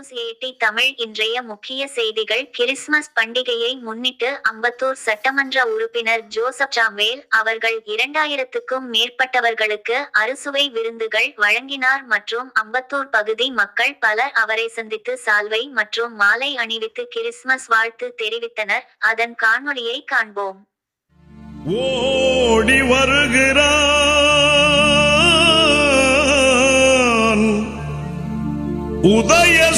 IIT Tamil இன்றைய முக்கிய செய்திகள். கிறிஸ்துமஸ் பண்டிகையை முன்னிட்டு அம்பத்தூர் சட்டமன்ற உறுப்பினர் ஜோசப் சாம்வேல் அவர்கள் இரண்டாயிரத்துக்கும் மேற்பட்டவர்களுக்கு அறுசுவை விருந்துகள் வழங்கினார் மற்றும் அம்பத்தூர் பகுதி மக்கள் பலர் அவரை சந்தித்து சால்வை மற்றும் மாலை அணிவித்து கிறிஸ்துமஸ் வாழ்த்து தெரிவித்தனர். அதன் காணொலியை காண்போம். ஓடி வருகிறான். உதய